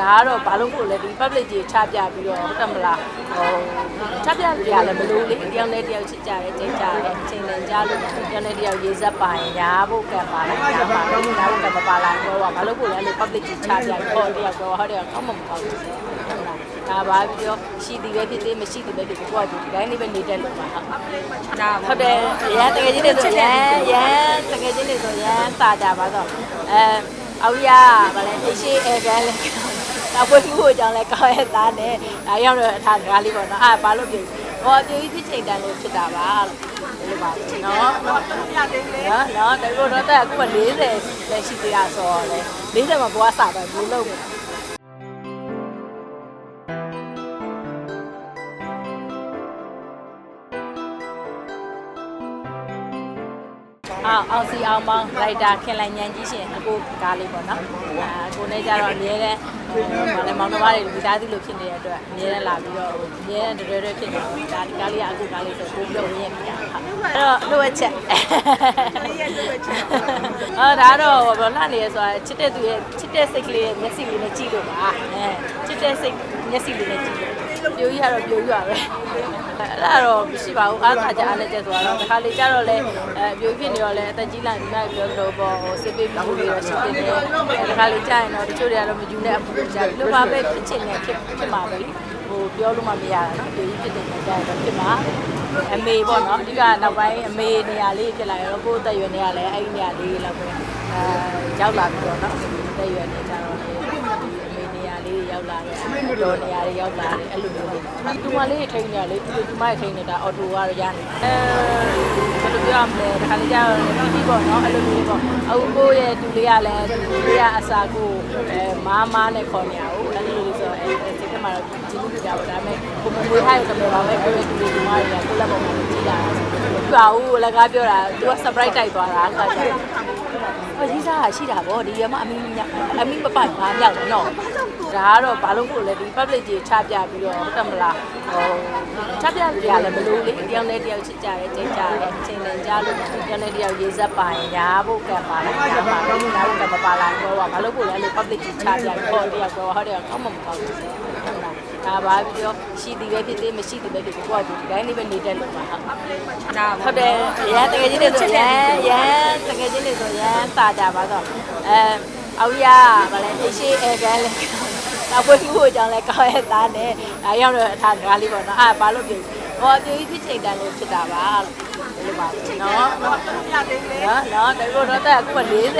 ဒါကတော့ဘာလို့ဖို့လဲဒီ public ကြီးချပြပြီးတော့ဟုတ်တယ်မလားဟိုချပြပြရလဲမလို့လေတယောက်နဲ့တယောက်ချစ်ကြတယ်ကြိတ်ကြတယ်အချိန်နဲ့ကြားလို့တယောက်နဲ့တယောက်ရေးဆက်ပါရင်ညာဖို့ကံပါလိုက်ညာပါလိုက်ညာဖို့ကံမပါလိုက်တော့ဘာလို့ဖို့လဲလေ public ကြီးချပြပြီးတော့တယောက်တော့ဟုတ်တယ်ကောင်းမှမကောင်းဘူးဟုတ်လားဒါပါပြီးတော့ရှိသည်ပဲဖြစ်သေးမရှိသည်ပဲဖြစ်ကိုယ့်အတူဒီတိုင်းလေးပဲနေတတ်လို့ပါဟုတ်ဒါဟုတ်တယ်ရန်တကယ်ချင်းတွေဆိုရန်ရန်တကယ်ချင်းတွေဆိုရန်တာကြပါတော့အဲအောက်ရဗာလဲအရှိအဲကလည်း တာပွေးမှုအကြောင်းလဲကောင်းရဲ့သားနဲ့ဒါရောက်တော့အထားကားလေးပေါ့နော်အာဘာလို့ပြေဟောပြေပြီးဖြစ်ချိန်တန်လို့ဖြစ်တာပါလို့ပါနော်နော်နော်တကူတော့တက်အခုမှ40လက်ရှိသေးတာဆိုတော့လေ40မှာဘွားစားတော့ဘယ်လို အောင်အောင်စီအောင်မောင်းလိုက်တာခင်လိုက်ညံကြီးရှင်အကိုကားလေးပေါ့နော်အာကိုနဲ့ကြတော့အမြဲတမ်းဟိုဘာလဲမောင်နှမတွေလူသားစုလိုဖြစ်နေတဲ့အတွက်အမြဲတမ်းလာပြီးတော့အမြဲတမ်းတရွဲရွဲဖြစ်နေတော့ဒါဒီကားလေးကအကိုကားလေးဆိုကိုပြုံးရင်းပြတာဟုတ်အဲ့တော့လိုအပ်ချက်အော်ဒါတော့ဘာလှနေရဆိုတာချစ်တဲ့သူရဲ့ချစ်တဲ့စိတ်ကလေးရဲ့မျက်စိလေးနဲ့ကြည့်လို့ပါအဲချစ်တဲ့စိတ်မျက်စိလေးနဲ့ကြည့်လို့ ပြိုကြီးကတော့ပြိုကြီးပါပဲအဲ့ဒါတော့မရှိပါဘူးအားသာကြအားလည်းကျဆိုတော့ဒီခါလေးကျတော့လဲအဲပြိုကြီးဖြစ်နေတော့လဲအသက်ကြီးလာပြီမှပြောလို့ပေါ့ဟိုစစ်ပေးမှုတွေတော့ရှိနေတယ်ဒီခါလေးကြာရင်တော့တချို့တွေကတော့မယူနဲ့အပူတွေကြာပြီလို့ပါပဲဖြစ်ချင်တယ်ဖြစ်ဖြစ်မှာပဲလေဟိုပြောလို့မှမရတာနော်ပြိုကြီးဖြစ်တယ်ကြာရင်တော့ဖြစ်မှာအမေပေါ့နော်အဓိကနောက်ပိုင်းအမေနေရာလေးဖြစ်လာရောကိုယ့်တက်ရွယ်နေရလဲအဲ့ဒီနေရာလေးလောက်ပဲအဲရောက်လာပြီးတော့နော်တက်ရွယ်နေကြတော့လေအမေနေ ရာလေးရောက်လာတယ်တော်နေရာလေးရောက်လာတယ်အဲ့လိုမျိုးလေးဒီမလေးထိန်းနေရလေဒီမလေးထိန်းနေတာအော်တိုကတော့ရနေအဲဘယ်လိုပြောရမလဲဒီခါလေးကျတော့ပြီးပြီးပေါ့နော်အဲ့လိုမျိုးပေါ့အခုကိုယ့်ရဲ့တူလေးကလည်းတူလေးကအစာကိုအဲမားမားနဲ့ခေါ်နေရအောင်အဲ့လိုလေးဆိုအဲစိတ်ထဲမှာတော့ဂျင်းလူကြပါဒါပေမဲ့ကိုမွေးထားရတဲ့ပါပဲကိုယ့်ရဲ့တူလေးဒီမလေးကကိုယ့်လက်ပေါ်မှာကြည့်လာတာဆိုတော့ပါဦးလကားပြောတာ तू က surprise တိုက်သွားတာအခါကျတော့ အကြီးစားရှိတာဗောဒီရမအမီးအမီးမပိုင်ဘာမြောက်တယ်နော်ဒါကတော့ဘာလို့ဖို့လဲဒီ public ကြီးချပြပြီးတော့ဟုတ်တယ်မလားဟိုချပြပြရလဲမလို့လေတယောက်နဲ့တယောက်ချစ်ကြတယ်ကြိတ်ကြတယ်အချိန်နဲ့ကြားလို့တယောက်နဲ့တယောက်ရေးဆက်ပါရင်ညာဖို့ကံပါလိုက်ညာပါတော့ညာဖို့ကံမပါလိုက်တော့ဘာလို့ဖို့လဲလေ public ကြီးချပြပြီးတော့တယောက်တော့ဟုတ်တယ်ကောင်းမှမကောင်းဘူးဟုတ်လား ဒါပါပြီးတော့ရှိသည်ပဲဖြစ်သေးမရှိသည်ပဲဖြစ်ကိုယ့်အတူဒီတိုင်းလေးပဲနေတတ်လို့ပါဟုတ်ဒါဟုတ်တယ်ရန်တကယ်ချင်းတွေဆိုရန်ရန်တကယ်ချင်းတွေဆိုရန်တာကြပါတော့အဲအောက်ရဗာလဲအရှိအဲကလည်းတာပွေးမှုအကြောင်းလဲကောင်းရဲ့သားနဲ့ဒါရောက်တော့အထားကားလေးပေါ့နော်အာဘာလို့ပြေဟောပြေပြီးဖြစ်ချိန်တန်လို့ဖြစ်တာပါလို့ပါနော်နော်နော်တကူတော့တက်အခုမှ40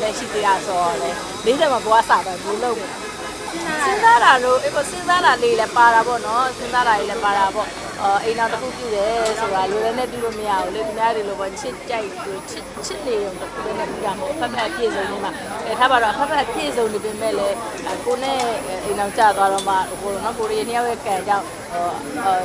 လက်ရှိသေးတာဆိုတော့လေ40မှာဘွားစားတော့ဘလို့လုံး စဉ်းစားတာလို့အေးပေါ့စဉ်းစားတာလေးလည်းပါတာပေါ့နော်စဉ်းစားတာလေးလည်းပါတာပေါ့အော်အိမ်တော်တစ်ခုပြုတယ်ဆိုတာလူလည်းနဲ့ပြုလို့မရဘူးလေသူများတွေလိုပေါ့ချစ်ကြိုက်သူချစ်ချစ်နေရုံတစ်ခုနဲ့ပြုတာမဟုတ်ဖက်ဖက်ပြည့်စုံနေမှာအဲထားပါတော့ဖက်ဖက်ပြည့်စုံနေပေမဲ့လည်းကိုနဲ့အိမ်တော်ကြာသွားတော့မှဟိုနော်ကိုရီးယားရဲ့ကံကြောင့် ဟို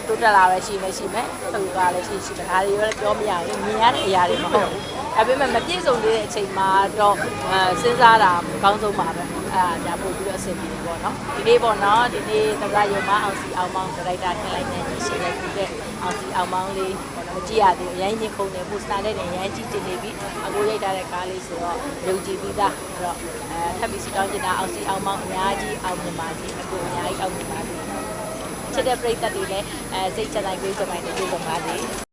တိုးတက်လာပဲရှိမယ်ရှိမယ်သူကလည်းရှိရှိမယ်ဒါတွေလည်းပြောမရဘူးမြင်ရတဲ့အရာတွေမဟုတ်ဘူးအဲပေမဲ့မပြည့်စုံသေးတဲ့အချိန်မှာတော့အဲစဉ်းစားတာအကောင်းဆုံးပါပဲအဲဒါပို့ပြီးတော့အဆင်ပြေတယ်ပေါ့နော်ဒီနေ့ပေါ့နော်ဒီနေ့သကရုံမအောင်စီအောင်မောင်းဒရိုက်တာခင်လိုက်နေရှင်းလိုက်ပြီးတဲ့အောင်စီအောင်မောင်းလေးပေါ့နော်မကြည့်ရသေးဘူးအရင်ချင်းခုန်နေပိုစတာနဲ့လည်းအရင်ကြည့်တင်နေပြီအကိုရိုက်ထားတဲ့ကားလေးဆိုတော့ယုံကြည်ပြီးသားအဲ့တော့အဲထပ်ပြီးစတောင်းချင်တာအောင်စီအောင်မောင်းအများကြီးအောင်မြင်ပါစေအကိုအများကြီးအောင်မြင်ပါစေ ချစ်တဲ့ပရိသတ်တွေလည်းအဲစိတ်ချတိုင်းကိုယ်စပိုင်းနဲ့ပြေဆုံးပါစေ